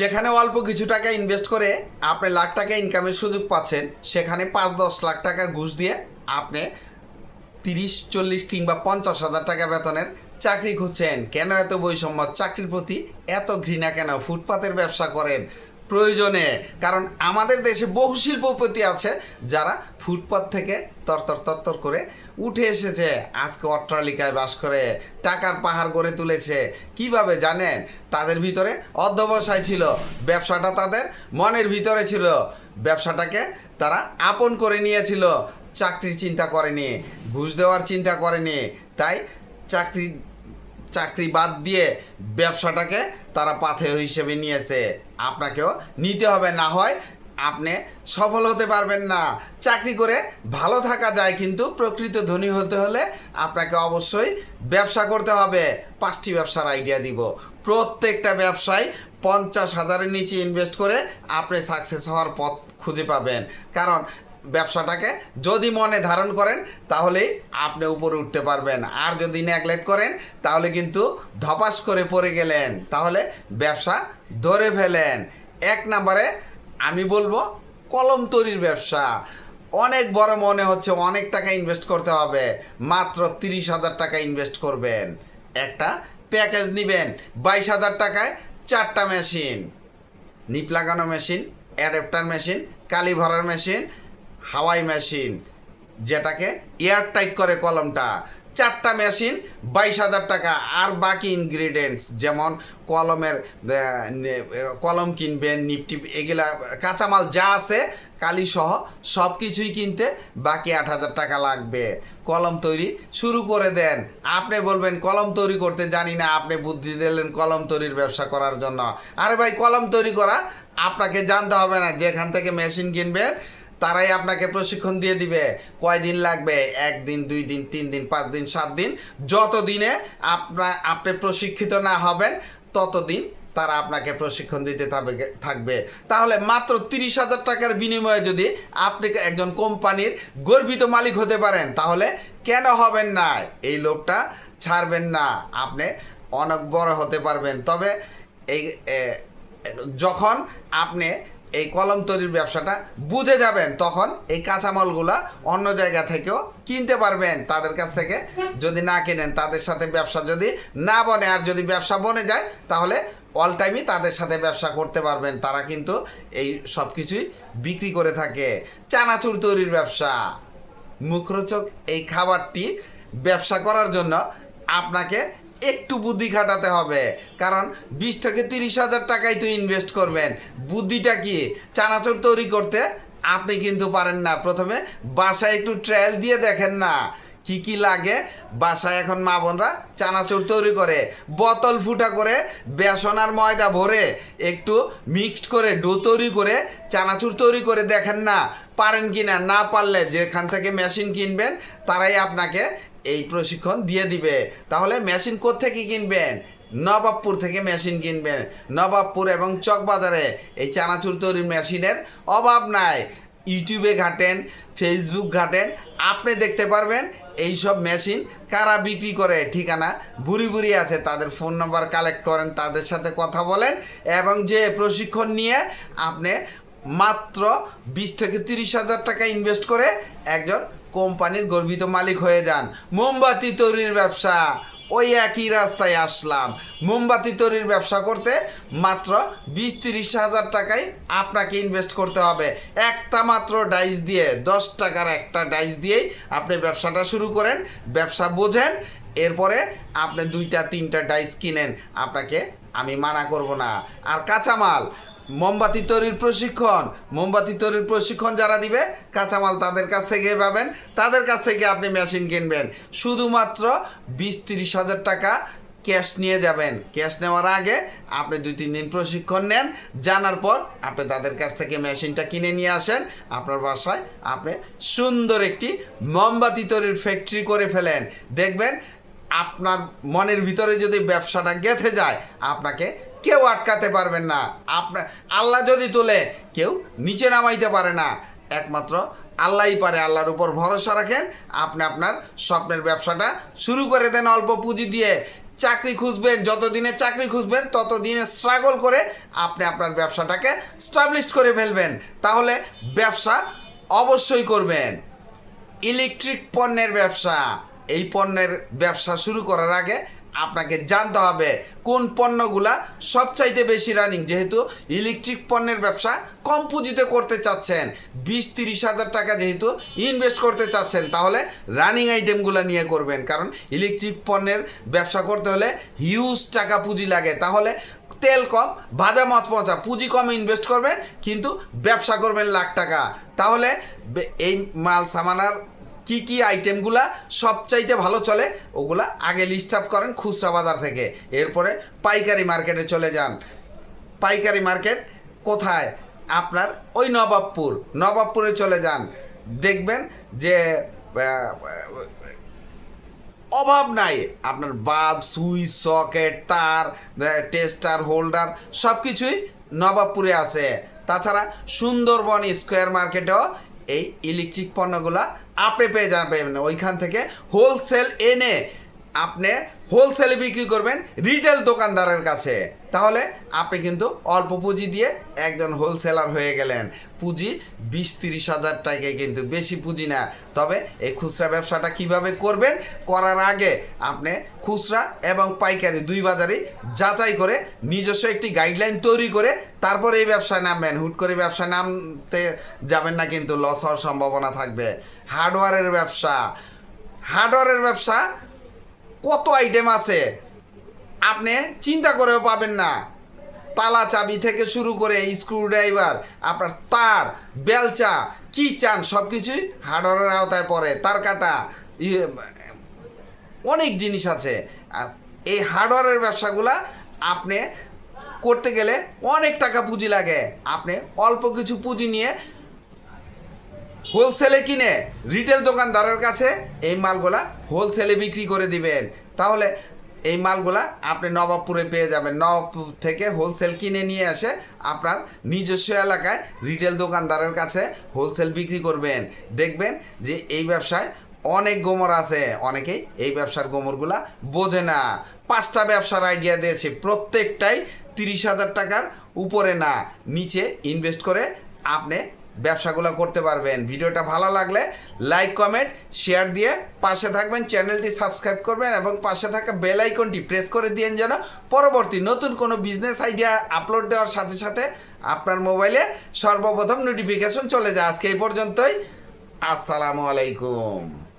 যেখানে অল্প কিছু টাকা ইনভেস্ট করে আপনি লাখ টাকা ইনকামের সুযোগ পাচ্ছেন, সেখানে পাঁচ দশ লাখ টাকা ঘুষ দিয়ে আপনি তিরিশ, চল্লিশ কিংবা পঞ্চাশ হাজার টাকা বেতনের চাকরি খুঁজছেন। কেন এত বৈষম্য? চাকরির প্রতি এত ঘৃণা কেন? ফুটপাতের ব্যবসা করেন প্রয়োজনে। কারণ আমাদের দেশে বহু শিল্পপতি আছে যারা ফুটপাত থেকে তরতর তরতর করে উঠে এসেছে। আজকে অট্টালিকায় বাস করে টাকার পাহাড় গড়ে তুলেছে। কীভাবে জানেন? তাদের ভিতরে অধ্যবসায় ছিল। ব্যবসাটা তাদের মনের ভিতরে ছিল। ব্যবসাটাকে তারা আপন করে নিয়েছিল। চাকরির চিন্তা করেনি, ঘুষ দেওয়ার চিন্তা করেনি। তাই চাকরি চাকরি বাদ দিয়ে ব্যবসাটাকে তারা পাথেয় হিসেবে নিয়েছে। আপনাকেও নিতে হবে। না হয় আপনি সফল হতে পারবেন না। চাকরি করে ভালো থাকা যায়, কিন্তু প্রকৃত ধনী হতে হলে আপনাকে অবশ্যই ব্যবসা করতে হবে। পাঁচটি ব্যবসার আইডিয়া দিব। প্রত্যেকটা ব্যবসায় পঞ্চাশ হাজারের নিচে ইনভেস্ট করে আপনি সাকসেস হওয়ার পথ খুঁজে পাবেন। কারণ ব্যবসাটাকে যদি মনে ধারণ করেন, তাহলেই আপনি উপরে উঠতে পারবেন। আর যদি নেগলেক্ট করেন, তাহলে কিন্তু ধপাস করে পড়ে গেলেন। তাহলে ব্যবসা ধরে ফেলেন। এক নম্বরে আমি বলব, কলম তৈরির ব্যবসা। অনেক বড় মনে হচ্ছে অনেক টাকা ইনভেস্ট করতে হবে, মাত্র তিরিশ হাজার টাকা ইনভেস্ট করবেন। একটা প্যাকেজ নেবেন, বাইশ হাজার টাকায় চারটা মেশিন নিপ লাগানো মেশিন অ্যাডাপ্টার মেশিন কালি ভরার মেশিন হাওয়াই মেশিন যেটাকে এয়ার টাইট করে কলমটা। চারটা মেশিন, বাইশ হাজার টাকা। আর বাকি ইনগ্রিডিয়েন্টস যেমন কলমের কলম কিনবেন নিপটিপ এগুলা, কাঁচামাল যা আছে, কালি সহ সব কিছুই কিনতে বাকি আট হাজার টাকা লাগবে। কলম তৈরি শুরু করে দেন। আপনি বলবেন, কলম তৈরি করতে জানি না, আপনি বুদ্ধি দিলেন কলম তৈরির ব্যবসা করার জন্য। আরে ভাই, কলম তৈরি করা আপনাকে জানতে হবে না, যেখান থেকে মেশিন কিনবেন তারাই আপনাকে প্রশিক্ষণ দিয়ে দিবে। কয়দিন লাগবে? একদিন, দুই দিন, তিন দিন, পাঁচ দিন, সাত দিন। যত দিনে আপনার আপনি প্রশিক্ষিত না হবেন, ততদিন তারা আপনাকে প্রশিক্ষণ দিতে থাকবে। তাহলে মাত্র তিরিশ হাজার টাকার বিনিময়ে যদি আপনি একজন কোম্পানির গর্বিত মালিক হতে পারেন, তাহলে কেন হবেন না? এই লোকটা ছাড়বেন না। আপনি অনেক বড় হতে পারবেন। তবে এই যখন আপনি এই কলম তৈরির ব্যবসাটা বুঝে যাবেন তখন এই কাঁচামালগুলা অন্য জায়গা থেকেও কিনতে পারবেন তাদের কাছ থেকে। যদি না কেনেন তাদের সাথে ব্যবসা যদি না বনে আর যদি ব্যবসা বনে যায়, তাহলে অল টাইমই তাদের সাথে ব্যবসা করতে পারবেন। তারা কিন্তু এই সব কিছুই বিক্রি করে থাকে। চানাচুর তৈরির ব্যবসা। মুখরোচক এই খাবারটি ব্যবসা করার জন্য আপনাকে একটু বুদ্ধি খাটাতে হবে। কারণ বিশ থেকে তিরিশ হাজার টাকাই তো ইনভেস্ট করবেন। বুদ্ধিটা কি? চানাচুর তৈরি করতে আপনি কিন্তু পারেন না। প্রথমে বাসায় একটু ট্রায়াল দিয়ে দেখেন না। কি কি লাগে? বাসায় এখন মা বোনরা চানাচুর তৈরি করে। বোতল ফুটা করে, বেসন আর ময়দা ভরে একটু মিক্সড করে ডো তৈরি করে চানাচুর তৈরি করে দেখেন না। পারেন কি না? না পারলে যেখান থেকে মেশিন কিনবেন, তারাই আপনাকে এই প্রশিক্ষণ দিয়ে দিবে। তাহলে মেশিন কোত্থেকে কিনবেন? নবাবপুর থেকে মেশিন কিনবেন। নবাবপুর এবং চকবাজারে। এই চানাচুর তৈরির মেশিনের অভাব নাই। ইউটিউবে ঘাটেন, ফেসবুক ঘাটেন, আপনি দেখতে পারবেন এই সব মেশিন কারা বিক্রি করে। ঠিকানা বুড়ি বুড়ি আছে, তাদের ফোন নাম্বার কালেক্ট করেন, তাদের সাথে কথা বলেন এবং যে প্রশিক্ষণ নিয়ে আপনি মাত্র বিশ থেকে তিরিশ হাজার টাকা ইনভেস্ট করে একজন কোম্পানির গর্বিত মালিক হয়ে যান। মোমবাতি তৈরির ব্যবসা। ওই একই রাস্তায় আসলাম। মোমবাতি তৈরির ব্যবসা করতে মাত্র বিশ তিরিশ হাজার টাকায় আপনাকে ইনভেস্ট করতে হবে। একটা মাত্র ডাইস দিয়ে, দশ টাকার একটা ডাইস দিয়েই আপনি ব্যবসাটা শুরু করেন, ব্যবসা বোঝেন, এরপরে আপনি দুইটা, তিনটা ডাইস কিনেন। আপনাকে আমি মানা করব না। আর কাঁচামাল মোমবাতি তৈরির প্রশিক্ষণ। মোমবাতি তৈরির প্রশিক্ষণ যারা দিবে, কাঁচামাল তাদের কাছ থেকে পাবেন। তাদের কাছ থেকে আপনি মেশিন কিনবেন। শুধুমাত্র বিশ তিরিশ হাজার টাকা ক্যাশ নিয়ে যাবেন। ক্যাশ নেওয়ার আগে আপনি দুই, তিন দিন প্রশিক্ষণ নেন। জানার পর আপনি তাদের কাছ থেকে মেশিনটা কিনে নিয়ে আসেন। আপনার বাসায় আপনি সুন্দর একটি মোমবাতি তৈরির ফ্যাক্টরি করে ফেলেন। দেখবেন আপনার মনের ভিতরে যদি ব্যবসাটা গেঁথে যায়, আপনাকে কেউ আটকাতে পারবেন না। আপনার আল্লাহ যদি তোলে, কেউ নিচে নামাইতে পারে না। একমাত্র আল্লাহই পারে, আল্লাহর উপর ভরসা রাখেন। আপনি আপনার স্বপ্নের ব্যবসাটা শুরু করে দেন অল্প পুঁজি দিয়ে। চাকরি খুঁজবেন যতদিনে চাকরি খুঁজবেন ততদিনে স্ট্রাগল করে আপনি আপনার ব্যবসাটাকে স্টাবলিশ করে ফেলবেন। তাহলে ব্যবসা অবশ্যই করবেন। ইলেকট্রিক পণ্যের ব্যবসা। এই পণ্যের ব্যবসা শুরু করার আগে আপনাকে জানতে হবে কোন পণ্যগুলা সবচাইতে বেশি রানিং যেহেতু ইলেকট্রিক পণ্যের ব্যবসা কম পুঁজিতে করতে চাচ্ছেন। বিশ, তিরিশ হাজার টাকা যেহেতু ইনভেস্ট করতে চাচ্ছেন, তাহলে রানিং আইটেমগুলো নিয়ে করবেন। কারণ ইলেকট্রিক পণ্যের ব্যবসা করতে হলে হিউজ টাকা পুঁজি লাগে। তাহলে তেল কম ভাজা মাছ পচা, পুঁজি কম ইনভেস্ট করবেন, কিন্তু ব্যবসা করবেন লাখ টাকা। তাহলে এই মাল সামানার কি কি আইটেমগুলা সবচাইতে ভালো চলে, ওগুলা আগে লিস্ট আপ করেন খুচরা বাজার থেকে। এরপরে পাইকারি মার্কেটে চলে যান। পাইকারি মার্কেট কোথায়? আপনার ওই নবাবপুর। নবাবপুরে চলে যান। দেখবেন যে অভাব নাই। আপনার বাল্ব সুইচ সকেট, তার টেস্টার হোল্ডার সব কিছুই নবাবপুরে আছে। তাছাড়া সুন্দরবন স্কোয়ার মার্কেটেও এই ইলেকট্রিক পণ্যগুলো আপনি পেয়ে যাবেন। ওইখান থেকে হোলসেল এনে আপনি হোলসেলে বিক্রি করবেন রিটেল দোকানদারের কাছে। তাহলে আপনি কিন্তু অল্প পুঁজি দিয়ে একজন হোলসেলার হয়ে গেলেন। পুঁজি বিশ তিরিশ হাজার টাকায় কিন্তু বেশি পুঁজি না। তবে এই খুচরা ব্যবসাটা কীভাবে করবেন? করার আগে আপনি খুচরা এবং পাইকারি দুই বাজারে যাচাই করে নিজস্ব একটি গাইডলাইন তৈরি করে তারপরে এই ব্যবসায় নামবেন। হুট করে ব্যবসায় নামতে যাবেন না কিন্তু লস হওয়ার সম্ভাবনা থাকবে। হার্ডওয়্যারের ব্যবসা। হার্ডওয়্যারের ব্যবসা কত আইটেম আছে? আপনি চিন্তা করেও পাবেন না। তালা চাবি থেকে শুরু করে স্ক্রু ড্রাইভার আপনার তার বেলচা কি চান সব কিছুই হার্ডওয়ারের আওতায় পড়ে। তার কাটা ইয়ে, অনেক জিনিস আছে। এই হার্ডওয়ারের ব্যবসাগুলা আপনি করতে গেলে অনেক টাকা পুঁজি লাগে। আপনি অল্প কিছু পুঁজি নিয়ে হোলসেলে কিনে রিটেল দোকানদারের কাছে এই মালগুলা হোলসেলে বিক্রি করে দিবেন। তাহলে এই মালগুলা আপনি নবাবপুরে পেয়ে যাবেন। নবাবপুর থেকে হোলসেল কিনে নিয়ে এসে আপনার নিজস্ব এলাকায় রিটেল দোকানদারের কাছে হোলসেল বিক্রি করবেন। দেখবেন যে এই ব্যবসায় অনেক গোমর আছে। অনেকেই এই ব্যবসার গোমরগুলা বোঝে না। পাঁচটা ব্যবসার আইডিয়া দিয়েছে। প্রত্যেকটাই তিরিশ হাজার টাকার উপরে না। নিচে ইনভেস্ট করে আপনি ব্যবসাগুলো করতে পারবেন। ভিডিওটা ভালো লাগলে লাইক কমেন্ট শেয়ার দিয়ে পাশে থাকবেন চ্যানেলটি সাবস্ক্রাইব করবেন এবং পাশে থাকা বেল আইকনটি প্রেস করে দিয়েন যেন পরবর্তী নতুন কোনো বিজনেস আইডিয়া আপলোড দেওয়ার সাথে সাথে আপনার মোবাইলে সর্বপ্রথম নোটিফিকেশন চলে যায়। আজকে এই পর্যন্তই। আসসালামু আলাইকুম।